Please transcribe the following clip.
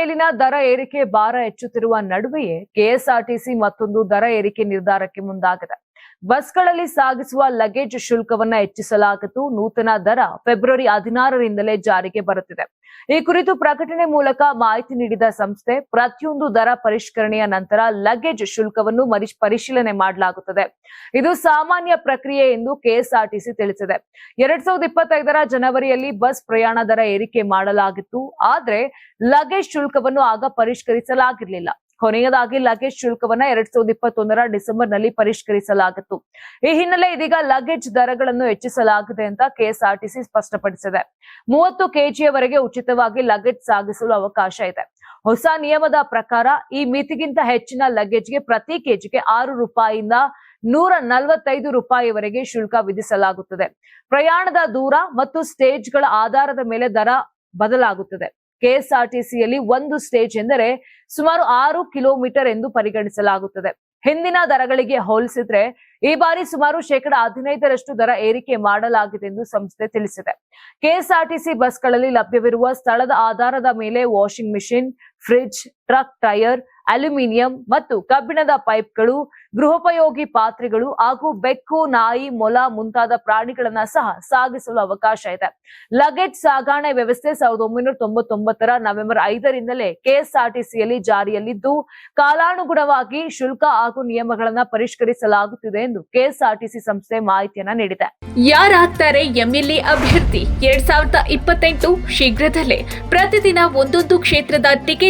ಮೇಲಿನ ದರ ಏರಿಕೆ ಭಾರ ಹೆಚ್ಚುತ್ತಿರುವ ನಡುವೆಯೇ ಕೆಎಸ್ಆರ್ಟಿಸಿ ಮತ್ತೊಂದು ದರ ಏರಿಕೆ ನಿರ್ಧಾರಕ್ಕೆ ಮುಂದಾಗಿದೆ. ಬಸ್ಗಳಲ್ಲಿ ಸಾಗಿಸುವ ಲಗೇಜ್ ಶುಲ್ಕವನ್ನ ಹೆಚ್ಚಿಸಲಾಗಿದ್ದು ನೂತನ ದರ ಫೆಬ್ರವರಿ ಹದಿನಾರರಿಂದಲೇ ಜಾರಿಗೆ ಬರುತ್ತಿದೆ. ಈ ಕುರಿತು ಪ್ರಕಟಣೆ ಮೂಲಕ ಮಾಹಿತಿ ನೀಡಿದ ಸಂಸ್ಥೆ, ಪ್ರತಿಯೊಂದು ದರ ಪರಿಷ್ಕರಣೆಯ ನಂತರ ಲಗೇಜ್ ಶುಲ್ಕವನ್ನು ಪರಿಶೀಲನೆ ಮಾಡಲಾಗುತ್ತದೆ. ಇದು ಸಾಮಾನ್ಯ ಪ್ರಕ್ರಿಯೆ ಎಂದು ಕೆಎಸ್ಆರ್ಟಿಸಿ ತಿಳಿಸಿದೆ. ಎರಡ್ ಸಾವಿರದ ಇಪ್ಪತ್ತೈದರ ಜನವರಿಯಲ್ಲಿ ಬಸ್ ಪ್ರಯಾಣ ದರ ಏರಿಕೆ ಮಾಡಲಾಗಿತ್ತು, ಆದ್ರೆ ಲಗೇಜ್ ಶುಲ್ಕವನ್ನು ಆಗ ಪರಿಷ್ಕರಿಸಲಾಗಿರಲಿಲ್ಲ. ಕೊನೆಯದಾಗಿ ಲಗೇಜ್ ಶುಲ್ಕವನ್ನ ಎರಡ್ ಸಾವಿರದ ಇಪ್ಪತ್ತೊಂದರ ಡಿಸೆಂಬರ್ನಲ್ಲಿ ಪರಿಷ್ಕರಿಸಲಾಗಿತ್ತು. ಈ ಹಿನ್ನೆಲೆ ಇದೀಗ ಲಗೇಜ್ ದರಗಳನ್ನು ಹೆಚ್ಚಿಸಲಾಗಿದೆ ಅಂತ ಕೆಎಸ್ಆರ್ಟಿಸಿ ಸ್ಪಷ್ಟಪಡಿಸಿದೆ. ಮೂವತ್ತು ಕೆಜಿಯವರೆಗೆ ಉಚಿತವಾಗಿ ಲಗೇಜ್ ಸಾಗಿಸಲು ಅವಕಾಶ ಇದೆ. ಹೊಸ ನಿಯಮದ ಪ್ರಕಾರ ಈ ಮಿತಿಗಿಂತ ಹೆಚ್ಚಿನ ಲಗೇಜ್ಗೆ ಪ್ರತಿ ಕೆಜಿಗೆ ಆರು ರೂಪಾಯಿಯಿಂದ ನೂರ ನಲವತ್ತೈದು ರೂಪಾಯಿವರೆಗೆ ಶುಲ್ಕ ವಿಧಿಸಲಾಗುತ್ತದೆ. ಪ್ರಯಾಣದ ದೂರ ಮತ್ತು ಸ್ಟೇಜ್ಗಳ ಆಧಾರದ ಮೇಲೆ ದರ ಬದಲಾಗುತ್ತದೆ. ಕೆಎಸ್ಆರ್ಟಿಸಿಯಲ್ಲಿ ಒಂದು ಸ್ಟೇಜ್ ಎಂದರೆ ಸುಮಾರು ಆರು ಕಿಲೋಮೀಟರ್ ಎಂದು ಪರಿಗಣಿಸಲಾಗುತ್ತದೆ. ಹಿಂದಿನ ದರಗಳಿಗೆ ಹೋಲಿಸಿದ್ರೆ ಈ ಬಾರಿ ಸುಮಾರು ಶೇಕಡ ಹದಿನೈದರಷ್ಟು ದರ ಏರಿಕೆ ಮಾಡಲಾಗಿದೆ ಎಂದು ಸಂಸ್ಥೆ ತಿಳಿಸಿದೆ. ಕೆಎಸ್ಆರ್ಟಿಸಿ ಬಸ್ಗಳಲ್ಲಿ ಲಭ್ಯವಿರುವ ಸ್ಥಳದ ಆಧಾರದ ಮೇಲೆ washing machine fridge, truck tyre aluminium ಮತ್ತು ಕಬ್ಬಿಣದ ಪೈಪ್ಗಳು, ಗೃಹೋಪಯೋಗಿ ಪಾತ್ರೆಗಳು ಹಾಗೂ ಬೆಕ್ಕು, ನಾಯಿ, ಮೊಲ ಮುಂತಾದ ಪ್ರಾಣಿಗಳನ್ನ ಸಹ ಸಾಗಿಸಲು ಅವಕಾಶ ಇದೆ. ಲಗೇಜ್ ಸಾಗಣೆ ವ್ಯವಸ್ಥೆ ಸಾವಿರದ ಒಂಬೈನೂರ ತೊಂಬತ್ತೊಂಬತ್ತರ ನವೆಂಬರ್ ಐದರಿಂದಲೇ ಕೆಎಸ್ಆರ್ಟಿಸಿಯಲ್ಲಿ ಜಾರಿಯಲ್ಲಿದ್ದು, ಕಾಲಾನುಗುಣವಾಗಿ ಶುಲ್ಕ ಹಾಗೂ ನಿಯಮಗಳನ್ನ ಪರಿಷ್ಕರಿಸಲಾಗುತ್ತಿದೆ ಎಂದು ಕೆಎಸ್ಆರ್ಟಿಸಿ ಸಂಸ್ಥೆ ಮಾಹಿತಿಯನ್ನ ನೀಡಿದೆ. ಯಾರಾಗ್ತಾರೆ ಎಂಎಲ್ಎ ಅಭ್ಯರ್ಥಿ ಎರಡ್ ಸಾವಿರದ ಇಪ್ಪತ್ತೆಂಟು ಶೀಘ್ರದಲ್ಲೇ ಪ್ರತಿದಿನ ಒಂದೊಂದು ಕ್ಷೇತ್ರದ ಟಿಕೆಟ್